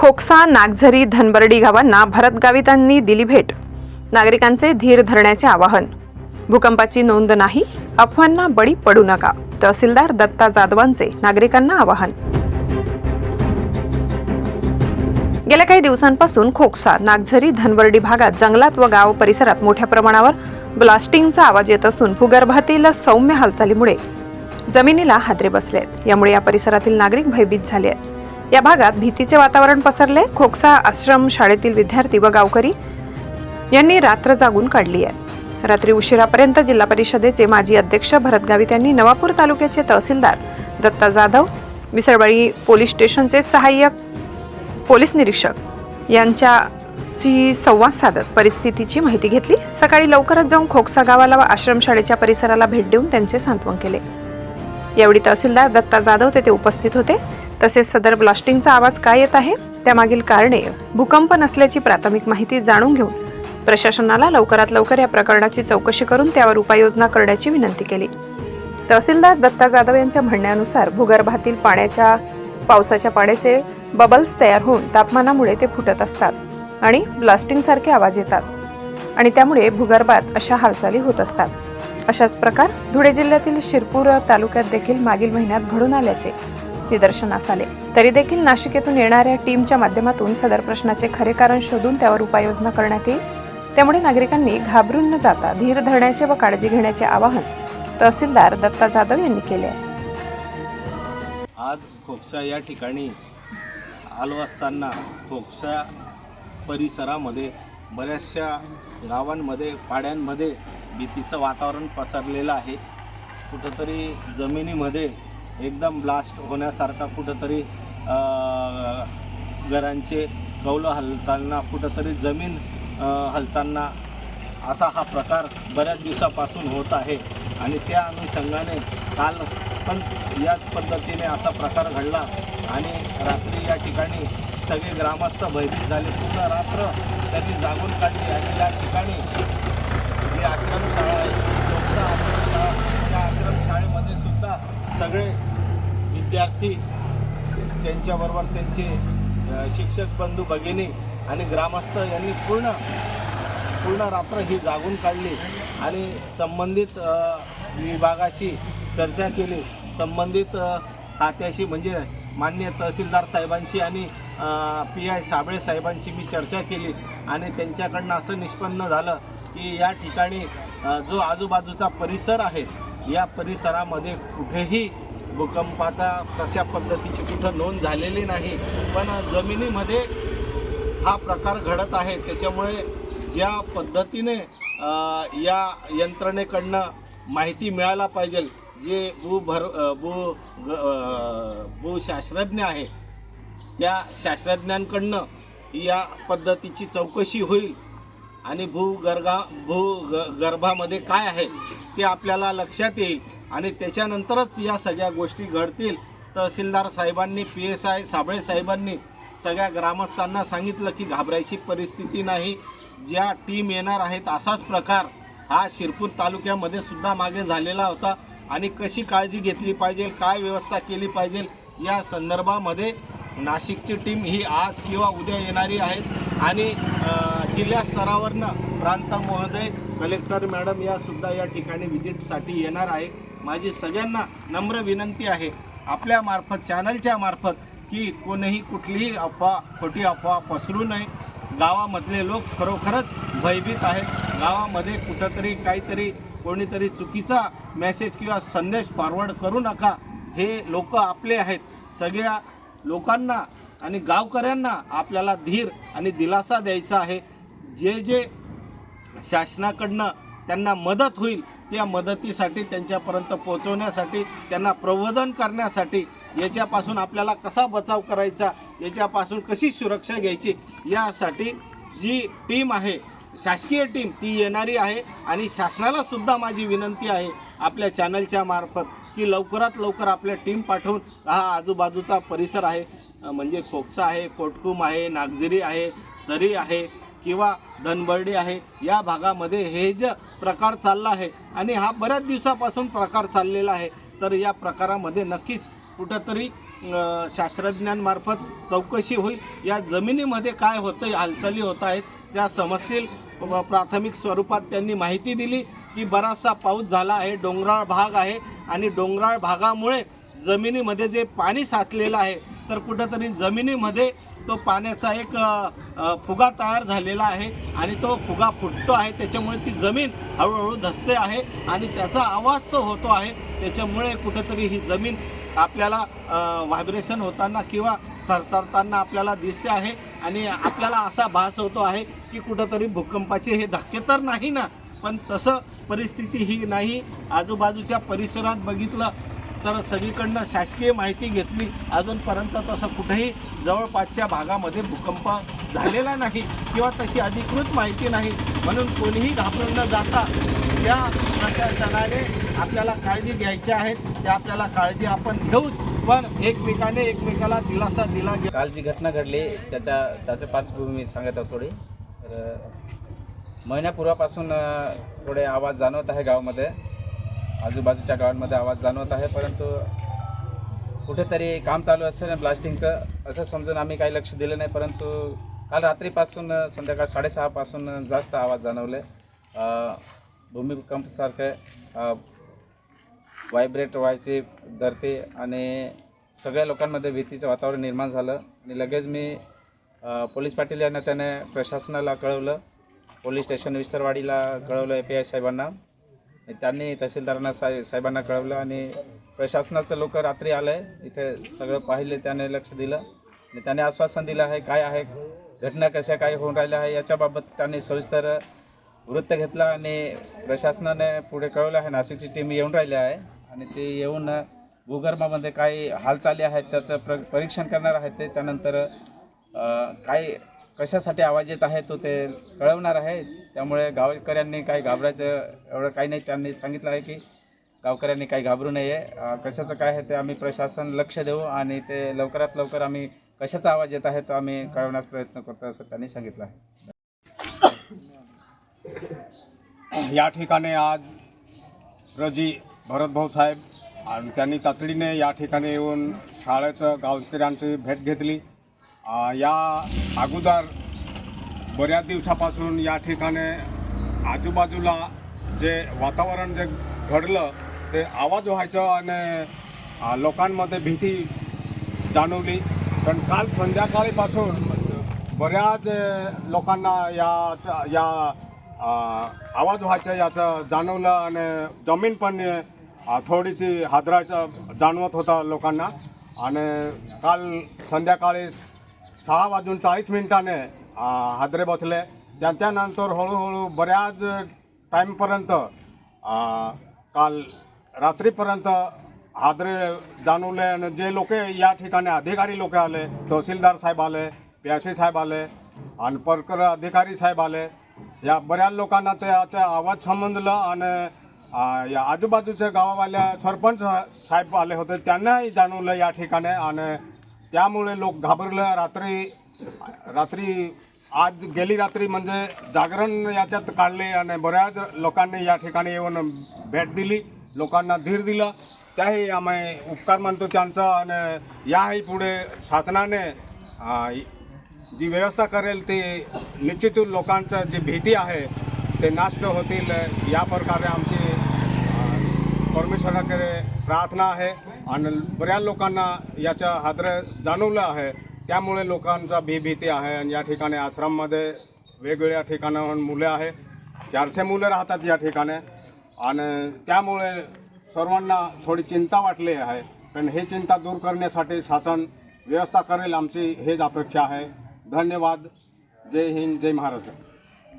खोकसा नागझरी धनबर्डी गावांना भरतगावितांनी दिली भेट. नागरिकांचे धीर धरण्याचे आवाहन. भूकंपाची नोंद नाही अफवांना बळी पडू नका तहसीलदार दत्ता जाधवांचे नागरिकांना आवाहन. गेल्या काही दिवसांपासून खोकसा नागझरी धनबर्डी भागात जंगलात व गाव परिसरात मोठ्या प्रमाणावर ब्लास्टिंगचा आवाज येत असून भूगर्भातील सौम्य हालचालीमुळे जमिनीला हादरे बसले आहेत यामुळे या परिसरातील नागरिक भयभीत झाले आहेत. या भागात भीतीचे वातावरण पसरले. खोकसा आश्रम शाळेतील विद्यार्थी व गावकरी यांनी रात्र जागून काढली आहे. रात्री उशिरापर्यंत जिल्हा परिषदेचे माजी अध्यक्ष भरत गावित यांनी नवापूर तालुक्याचे तहसीलदार दत्ता जाधव विसरवाडी पोलीस स्टेशनचे सहाय्यक पोलीस निरीक्षक यांच्याशी संवाद साधत परिस्थितीची माहिती घेतली. सकाळी लवकरच जाऊन खोकसा गावाला व आश्रमशाळेच्या परिसराला भेट देऊन त्यांचे सांत्वन केले. यावेळी तहसीलदार दत्ता जाधव तेथे उपस्थित होते. तसेच सदर ब्लास्टिंगचा आवाज काय येत आहे? त्यामागील कारणे भूकंप नसल्याची प्राथमिक माहिती जाणून घेऊन प्रशासनाला लवकरात लवकर या प्रकरणाची चौकशी करून त्यावर उपाययोजना करण्याची विनंती केली. तहसीलदार दत्ता जाधव यांच्या म्हणण्यानुसार भूगर्भातील पाण्याच्या पावसाच्या पाण्याचे बबल्स तयार होऊन तापमानामुळे ते फुटत असतात आणि ब्लास्टिंगसारखे आवाज येतात आणि त्यामुळे भूगर्भात अशा हालचाली होत असतात. अशाच प्रकार धुळे जिल्ह्यातील शिरपूर तालुक्यात देखील मागील महिन्यात घडून आल्याचे निदर्शनास आले. तरी देखील नाशिक येथून येणाऱ्या टीमच्या माध्यमातून सदर प्रश्नाचे खरे कारण शोधून त्यावर उपाययोजना करण्यात येईल. त्यामुळे नागरिकांनी घाबरून न जाता धीर धरण्याचे व काळजी घेण्याचे आवाहन तहसीलदार दत्ता जाधव यांनी केले आहे. आज खोपसा या ठिकाणी आलो असताना खोपसा परिसरामध्ये बऱ्याचशा गावांमध्ये पाड्यांमध्ये भीतीचं वातावरण पसरलेलं आहे. कुठंतरी जमिनीमध्ये एकदम ब्लास्ट होण्यासारखा कुठंतरी घरांचे कौलं हलताना कुठंतरी जमीन हलताना असा हा प्रकार बऱ्याच दिवसापासून होत आहे. आणि त्या अनुषंगाने काल पण याच पद्धतीने असा प्रकार घडला. आणि रात्री या ठिकाणी सगळे ग्रामस्थ भयभीत झाले. पूर्ण रात्र त्यांनी जागून काढली आणि या ठिकाणी जी आश्रमशाळा आहे लोकसा आश्रमशाळा त्या आश्रमशाळेमध्ये सुद्धा सगळे विद्यार्थी त्यांच्याबरोबर त्यांचे शिक्षक बंधू भगिनी आणि ग्रामस्थ यांनी पूर्ण पूर्ण रात्र ही जागून काढली आणि संबंधित विभागाशी चर्चा केली. संबंधित खात्याशी म्हणजे मान्य तहसीलदार साहेबांशी आणि पी आय साबळे साहेबांशी मी चर्चा केली आणि त्यांच्याकडनं असं निष्पन्न झालं की या ठिकाणी जो आजूबाजूचा परिसर आहे या परिसरामध्ये कुठेही भूकंपाचा तशा पद्धतीची कुठं नोंद झालेली नाही. पण जमिनीमध्ये हा प्रकार घडत आहे. त्याच्यामुळे ज्या पद्धतीने या यंत्रणेकडनं माहिती मिळायला पाहिजे जे भूभर भू ग- भूशास्त्रज्ञ आहे त्या शास्त्रज्ञांकडनं या पद्धतीची चौकशी होईल. आणि भूगर्गा भू ग गर्भामध्ये काय आहे ते आपल्याला लक्षात येईल. आणि त्याच्यानंतरच या सगळ्या गोष्टी घडतील. तहसीलदार साहेबांनी पी एस आय साबळे साहेबांनी सगळ्या ग्रामस्थांना सांगितलं की घाबरायची परिस्थिती नाही. ज्या टीम येणार आहेत असाच प्रकार हा शिरपूर तालुक्यामध्ये सुद्धा मागे झालेला होता. आणि कशी काळजी घेतली पाहिजे काय व्यवस्था केली पाहिजे या संदर्भामध्ये नाशिकची टीम ही आज किंवा उद्या येणारी आहे. आणि जिल्हा स्तरावरनं प्रांत महोदय कलेक्टर मॅडम या सुद्धा या ठिकाणी व्हिजिटसाठी येणार आहे. माझी सगळ्यांना नम्र विनंती आहे आपल्या मार्फत चॅनलच्या मार्फत की कोणीही कुठलीही अफवा खोटी अफवा पसरू नये. गावामधले लोक खरोखरच भयभीत आहेत. गावामध्ये कुठंतरी काहीतरी कोणीतरी चुकीचा मेसेज किंवा संदेश फॉरवर्ड करू नका. हे लोक आपले आहेत. सगळ्या लोकांना आणि गावकऱ्यांना आपल्याला धीर आणि दिलासा द्यायचा आहे. जे जे शासनाकडनं त्यांना मदत होईल त्या मदतीसाठी त्यांच्यापर्यंत पोहोचवण्यासाठी त्यांना प्रबोधन करण्यासाठी याच्यापासून आपल्याला कसा बचाव करायचा याच्यापासून कशी सुरक्षा घ्यायची यासाठी जी टीम आहे शासकीय टीम ती येणारी आहे आणि शासनाला सुद्धा माझी विनंती आहे आपल्या चॅनलच्या मार्फत की लवकरात लवकर आपल्या टीम पाठवून हा आजूबाजूचा परिसर आहे म्हणजे खोकसा आहे कोटकुम आहे नागझिरी आहे सरी आहे किंवा धनबर्डी आहे या भागामध्ये हे जे प्रकार चालला आहे आणि हा बऱ्याच दिवसापासून प्रकार चाललेला आहे तर या प्रकारामध्ये नक्कीच कुठंतरी शास्त्रज्ञांमार्फत चौकशी होईल. या जमिनीमध्ये काय होतं हालचाली होत आहेत त्या समजतील. प्राथमिक स्वरूपात त्यांनी माहिती दिली की बराचसा पाऊस झाला आहे डोंगराळ भाग आहे आणि डोंगराळ भागामुळे जमिनीमध्ये जे पाणी साचलेलं आहे तर कुठंतरी जमिनीमध्ये तो पाण्याचा एक फुगा तयार झालेला आहे आणि तो फुगा फुटतो आहे. त्याच्यामुळे ती जमीन हळूहळू धसते आहे आणि त्याचा आवाज तो होतो आहे. त्याच्यामुळे कुठंतरी ही जमीन आपल्याला व्हायब्रेशन होताना किंवा थरथरताना आपल्याला दिसते आहे आणि आपल्याला असा भास होतो आहे की कुठंतरी भूकंपाचे हे धक्के तर नाही ना पण तसं परिस्थिती ही नाही. आजूबाजूच्या परिसरात बघितलं तर सगळीकडनं शासकीय माहिती घेतली. अजूनपर्यंत तसं कुठेही जवळपासच्या भागामध्ये भूकंप झालेला नाही किंवा तशी अधिकृत माहिती नाही. म्हणून कोणीही घाबरून न जाता या प्रशासनाने आपल्याला काळजी घ्यायची आहे. त्या आपल्याला काळजी आपण घेऊच. पण एकमेकाने एकमेकाला दिलासा दिला गे काल जी घटना घडली त्याच्या त्याच्या पार्श्वभूमी मी सांगत आहोत थोडी. तर महिन्यापूर्वापासून थोडे आवाज जाणवत आहे गावामध्ये. आजूबाजूच्या गावांमध्ये आवाज जाणवत आहे परंतु कुठेतरी काम चालू असेल ब्लास्टिंगचं असं समजून आम्ही काही लक्ष दिलं नाही परंतु काल रात्रीपासून संध्याकाळ साडेसहापासून जास्त आवाज जाणवले. भूमिकंपसारखे अ, व्हायब्रेट व्हायचे धरते आणि सगळ्या लोकांमध्ये भीतीचं वातावरण निर्माण झालं. आणि लगेच मी पोलीस पाटील यांना त्याने प्रशासनाला कळवलं. पोलीस स्टेशन विसरवाडीला कळवलं ए पी आय साहेबांना. त्यांनी तहसीलदारांना साहेब साहेबांना कळवलं आणि प्रशासनाचं लोक रात्री आलं आहे इथे सगळं पाहिले त्याने लक्ष दिलं. आणि त्याने आश्वासन दिलं आहे काय आहे घटना कशा काय होऊन राहिल्या आहे याच्याबाबत त्यांनी सविस्तर वृत्त घेतला आणि प्रशासनाने पुढे कळवलं आहे. नाशिकची टीम येऊन राहिली आहे आणि ते येऊन भूगर्भामध्ये काही हालचाली आहेत त्याचं प्र परीक्षण करणार आहेत ते त्यानंतर काही काय कशासाठी आवाज येत आहे तो ते कळवणार आहे. त्यामुळे गावकऱ्यांनी काही घाबरायचं एवढं काही नाही. त्यांनी सांगितलं आहे की गावकऱ्यांनी काही घाबरू नये. कशाचं काय आहे ते आम्ही प्रशासन लक्ष देऊ आणि ते लवकरात लवकर आम्ही कशाचा आवाज येत आहे तो आम्ही कळवण्याचा प्रयत्न करतो असं त्यांनी सांगितलं आहे. या ठिकाणी आज रोजी भरतभाऊ साहेब आणि त्यांनी तातडीने या ठिकाणी येऊन शाळेचं गावकऱ्यांची भेट घेतली. या अगोदर बऱ्याच दिवसापासून या ठिकाणी आजूबाजूला जे वातावरण जे घडलं ते आवाज व्हायचं आणि लोकांमध्ये भीती जाणवली. पण काल संध्याकाळीपासून बऱ्याच लोकांना या या आवाज व्हायचं याचं जाणवलं आणि जमीन पण थोडीशी हादरायचं जाणवत होता लोकांना. आणि काल संध्याकाळी सहा वाजून चाळीस मिनिटाने हादरे बसले. त्याच्यानंतर हळूहळू बऱ्याच टाईमपर्यंत काल रात्रीपर्यंत हादरे जाणवले आणि जे लोक या ठिकाणी अधिकारी लोक आले तहसीलदार साहेब आले पी साहेब आले आणि परकर अधिकारी साहेब आले या बऱ्याच लोकांना त्याचा आवाज समजलं आणि या आजूबाजूच्या गावावाल्या सरपंच साहेब आले होते त्यांनाही जाणवलं या ठिकाणी आणि त्यामुळे लोक घाबरलं. रात्री रात्री आज गेली रात्री म्हणजे जागरण याच्यात काढले आणि बऱ्याच लोकांनी या ठिकाणी येऊन भेट दिली. लोकांना धीर दिला. त्याही आम्ही उपकार मानतो त्यांचा आणि याही पुढे शासनाने जी व्यवस्था करेल ती निश्चित लोकांचं जी भीती आहे ते नाष्ट होतील. या प्रकारे आमची परमेश्वराकडे प्रार्थना आहे. आणि बऱ्याच लोकांना याच्या हादर जाणवलं आहे. त्यामुळे लोकांचा भी भीती आहे आणि या ठिकाणी आश्रममध्ये वेगवेगळ्या ठिकाणाहून मुलं आहे चारशे मुलं राहतात या ठिकाणी. आणि त्यामुळे सर्वांना थोडी चिंता वाटली आहे. पण हे चिंता दूर करण्यासाठी शासन व्यवस्था करेल आमची हेच अपेक्षा आहे. धन्यवाद. जय हिंद जय महाराष्ट्र.